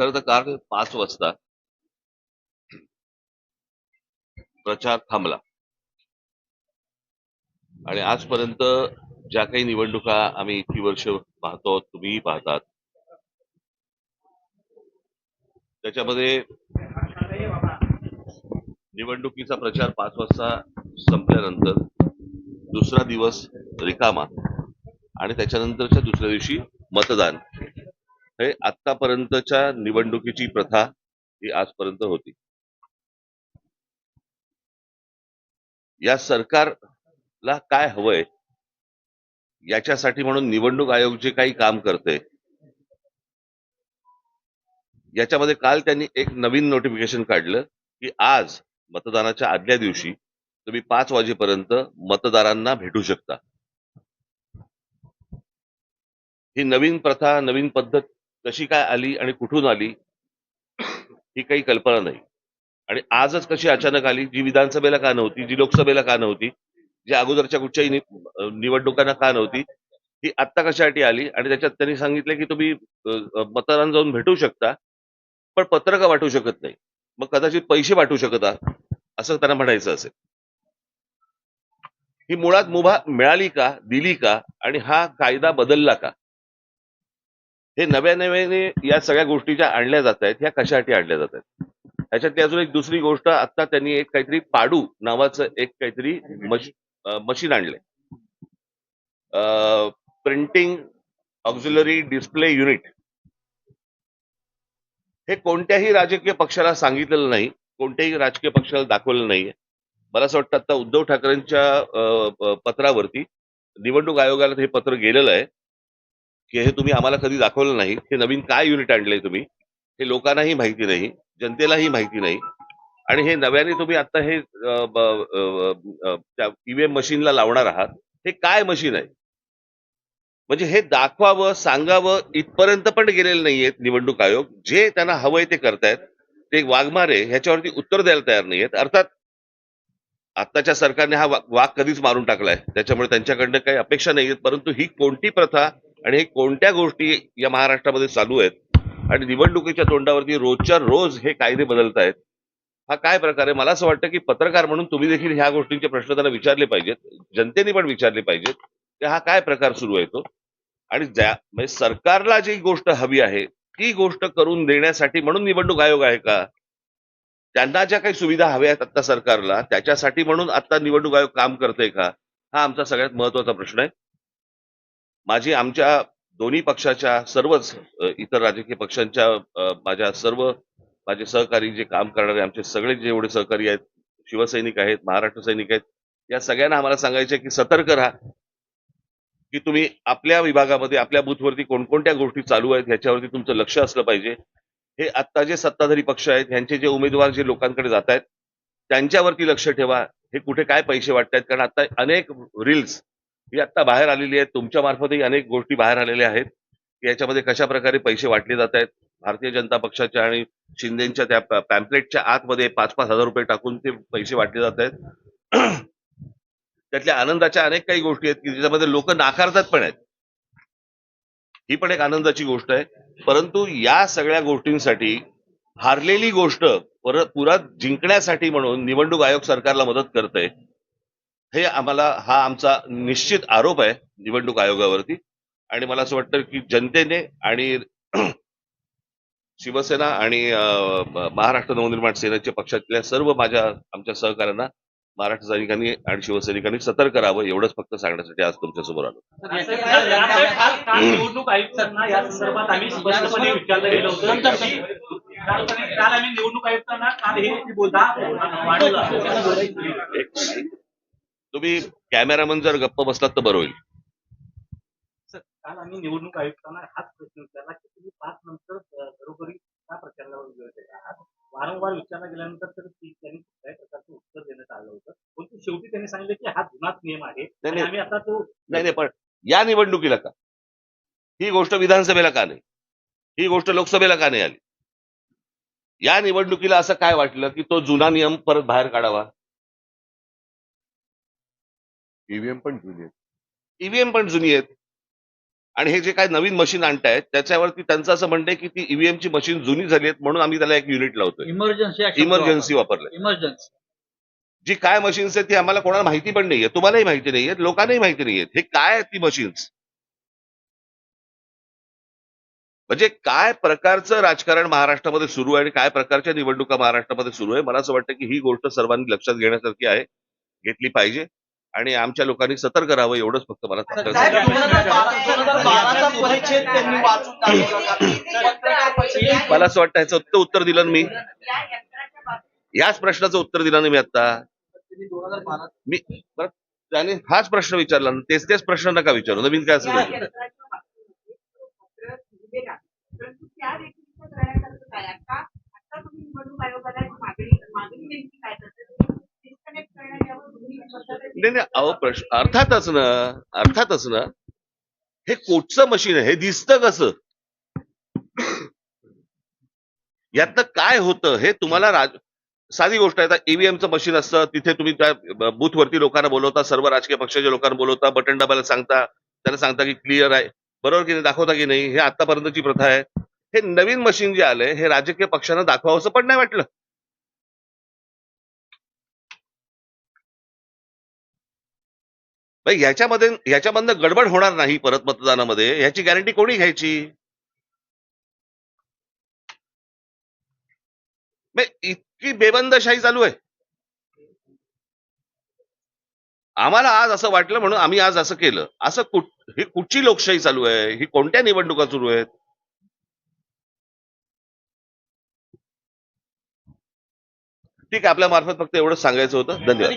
खरं तर काल पाच वाजता प्रचार थांबला. आणि आजपर्यंत ज्या काही निवडणुका आम्ही इतकी वर्ष पाहतो तुम्हीही पाहतात. त्याच्यामध्ये निवडणुकीचा प्रचार पाच वाजता संपल्यानंतर दुसरा दिवस रिकामा आणि त्याच्यानंतरच्या दुसऱ्या दिवशी मतदान. हे आतापर्यंतच्या निवडणुकीची प्रथा ही आजपर्यंत होती. या सरकारला काय हवंय? याच्यासाठी म्हणून निवडणूक आयोग जे काही काम करते याच्यामध्ये काल त्यांनी एक नवीन नोटिफिकेशन काढलं की आज मतदानाच्या आदल्या दिवशी तुम्ही पाच वाजेपर्यंत मतदारांना भेटू शकता. ही नवीन प्रथा नवीन पद्धत कशी काय आली आणि कुठून आली ही काही कल्पना नाही. आणि आजच कशी अचानक आली जी विधानसभेला का नव्हती जी लोकसभेला का नव्हती जी अगोदरच्या कुठच्याही निवडणुकांना का नव्हती ही आत्ता कशासाठी आली? आणि त्याच्यात त्यांनी सांगितलं की तुम्ही मतदारांना जाऊन भेटू शकता पण पत्रकं वाटू शकत नाही. मग कदाचित पैसे वाटू शकत आहात असं त्यांना म्हणायचं असेल. ही मुळात मुभा मिळाली का दिली का आणि हा कायदा बदलला का? हे नव्या नव्याने या सगळ्या गोष्टी ज्या आणल्या जात आहेत ह्या कशासाठी आणल्या जात आहेत? त्याच्यातली अजून एक दुसरी गोष्ट आता त्यांनी एक काहीतरी पाडू नावाचं एक काहीतरी मशीन आणलंय. प्रिंटिंग ऑक्झिलरी डिस्प्ले युनिट हे कोणत्याही राजकीय पक्षाला सांगितलेलं नाही कोणत्याही राजकीय पक्षाला दाखवलेलं नाहीये. मला असं वाटतं आता उद्धव ठाकरेंच्या पत्रावरती निवडणूक आयोगाला हे पत्र गेलेलं आहे. की हे तुम्ही आम्हाला कधी दाखवलं नाही. हे नवीन काय युनिट आणलंय तुम्ही? हे लोकांनाही माहिती नाही जनतेलाही माहिती नाही. आणि हे नव्याने तुम्ही आता हे ईव्हीएम मशीनला लावणार आहात हे काय मशीन आहे? म्हणजे हे दाखवावं सांगावं इथपर्यंत पण गेलेले नाहीयेत निवडणूक आयोग. जे त्यांना हवंय ते करतायत. ते वाघमारे ह्याच्यावरती उत्तर द्यायला तयार नाहीयेत. अर्थात आत्ताच्या सरकारने हा वाघ कधीच मारून टाकलाय. त्याच्यामुळे त्यांच्याकडनं काही अपेक्षा नाहीयेत. परंतु ही कोणती प्रथा आणि हे कोणत्या गोष्टी या महाराष्ट्रामध्ये चालू आहेत आणि निवडणुकीच्या तोंडावरती रोजच्या रोज हे कायदे बदलत आहेत हा काय प्रकार आहे? मला असं वाटतं की पत्रकार म्हणून तुम्ही देखील ह्या गोष्टींचे प्रश्न त्यांना विचारले पाहिजेत जनतेने पण विचारले पाहिजेत की हा काय प्रकार सुरू आहे तो. आणि ज्या म्हणजे सरकारला जी गोष्ट हवी आहे ती गोष्ट करून देण्यासाठी म्हणून निवडणूक आयोग आहे का? त्यांना ज्या काही सुविधा हव्या आहेत आता सरकारला त्याच्यासाठी म्हणून आता निवडणूक आयोग काम करतोय का? हा आमचा सगळ्यात महत्त्वाचा प्रश्न आहे. माझी आमच्या दोन्ही पक्षाच्या सर्वच इतर राजकीय पक्षांच्या माझ्या सर्व माझे सहकारी जे काम करणारे आमचे सगळे जेवढे सहकारी आहेत शिवसैनिक आहेत महाराष्ट्र सैनिक आहेत या सगळ्यांना आम्हाला सांगायचे की सतर्क राहा. की तुम्ही आपल्या विभागामध्ये आपल्या बूथवरती कोणकोणत्या गोष्टी चालू आहेत ह्याच्यावरती तुमचं लक्ष असलं पाहिजे. हे आत्ता जे सत्ताधारी पक्ष आहेत ह्यांचे जे उमेदवार जे लोकांकडे जात आहेत त्यांच्यावरती लक्ष ठेवा. हे कुठे काय पैसे वाटतायत? कारण आता अनेक रील्स ही आता बाहेर आलेली आहे. तुमच्या मार्फतही अनेक गोष्टी बाहेर आलेल्या आहेत. की याच्यामध्ये कशा प्रकारे पैसे वाटले जात आहेत? भारतीय जनता पक्षाच्या आणि शिंदेच्या त्या पॅम्पलेटच्या आतमध्ये पाच पाच हजार रुपये टाकून ते पैसे वाटले जात आहेत. त्यातल्या आनंदाच्या अनेक काही गोष्टी आहेत की ज्याच्यामध्ये लोक नाकारतात पण आहेत. ही पण एक आनंदाची गोष्ट आहे. परंतु या सगळ्या गोष्टींसाठी हारलेली गोष्ट परत पुरात जिंकण्यासाठी म्हणून निवडणूक आयोग सरकारला मदत करते हे आम्हाला हा आमचा निश्चित आरोप आहे निवडणूक आयोगावरती. आणि मला असं वाटतं की जनतेने आणि शिवसेना आणि महाराष्ट्र नवनिर्माण सेनेच्या पक्षातल्या सर्व माझ्या आमच्या सहकाऱ्यांना महाराष्ट्र सैनिकांनी आणि शिवसैनिकांनी सतर्क राहावं एवढंच फक्त सांगण्यासाठी आज तुमच्यासमोर आलो. निवडणूक आयुक्तांना या संदर्भात आम्ही स्पष्टपणे विचारलं गेलं होतं. काल काल आम्ही निवडणूक आयुक्तांना काल हे बोलता तुम्ही कॅमेरामन जर गप्प बसलात तर बरं होईल. काल आम्ही निवडणूक आयुक्तांना हाच प्रश्न विचारला की तुम्ही पाच नंतर अ, घरोघरी का प्रचाराला वेळ देत आहात वारंवार विचारला गेल्यानंतर तर ती- त्यांनी कुठल्याही प्रकारचं उत्तर देण्यात आलं होतं. परंतु शेवटी त्यांनी सांगितलं की हा जुनाच नियम आहे आणि नाही. आम्ही आता तो नाही नाही पण या निवडणुकीला का? ही गोष्ट विधानसभेला का नाही? ही गोष्ट लोकसभेला का नाही आली? या निवडणुकीला असं काय वाटलं की तो जुना नियम परत बाहेर काढावा? ईव्हीएम पण जुनी आहेत. ईव्हीएम पण जुनी आहेत. आणि हे जे काय नवीन मशीन आणतायत त्याच्यावरती त्यांचं असं म्हणणं आहे की ती ईव्हीएमची मशीन जुनी झाली आहेत म्हणून आम्ही त्याला एक युनिट लावतोय. इमर्जन्सी इमर्जन्सी वापरलंय. इमर्जन्सी जी काय मशीन्स आहेत ती आम्हाला कोणाला माहिती पण नाहीये. तुम्हालाही माहिती नाहीये. लोकांनाही माहिती नाहीये. हे काय आहेत ती मशीन्स म्हणजे काय प्रकारचं राजकारण महाराष्ट्रामध्ये सुरू आहे आणि काय प्रकारच्या निवडणुका महाराष्ट्रामध्ये सुरू आहे? मला असं वाटतं की ही गोष्ट सर्वांनी लक्षात घेण्यासारखी आहे. घेतली पाहिजे. आणि आमच्या लोकांनी सतर्क राहावं एवढंच फक्त मला मला असं वाटतं ह्याचं उत्तर उत्तर दिलं ना मी. या यंत्राच्या बाबतीत याच प्रश्नाचं उत्तर दिलं ना मी आता. मी त्याने हाच प्रश्न विचारला ना. तेच तेच प्रश्न नका विचारू. नवीन काय असेल नाही नाही अहो प्रश्न अर्थातच ना अर्थातच ना हे कोटचं मशीन आहे हे दिसतं कसं? यातनं काय होतं हे तुम्हाला राज साधी गोष्ट आहे ईव्हीएमचं मशीन असतं तिथे तुम्ही त्या बूथवरती लोकांना बोलवता सर्व राजकीय पक्षाच्या लोकांना बोलवता बटन डबायला सांगता त्यांना सांगता की क्लिअर आहे. बरोबर की नाही दाखवता की नाही हे आतापर्यंतची प्रथा आहे. हे नवीन मशीन जे आलंय हे राजकीय पक्षांना दाखवावं असं पण नाही वाटलं. याच्यामध्ये ह्याच्यामध्ये गडबड होणार नाही परत मतदानामध्ये. ह्याची गॅरंटी कोणी घ्यायची? नाही इतकी बेबंदशाही चालू आहे. आम्हाला आज असं वाटलं म्हणून आम्ही आज असं केलं. असं कुठ ही कुठची लोकशाही चालू आहे? ही कोणत्या निवडणुका सुरू आहेत? ठीक आहे आपल्या मार्फत फक्त एवढंच सांगायचं होतं. धन्यवाद.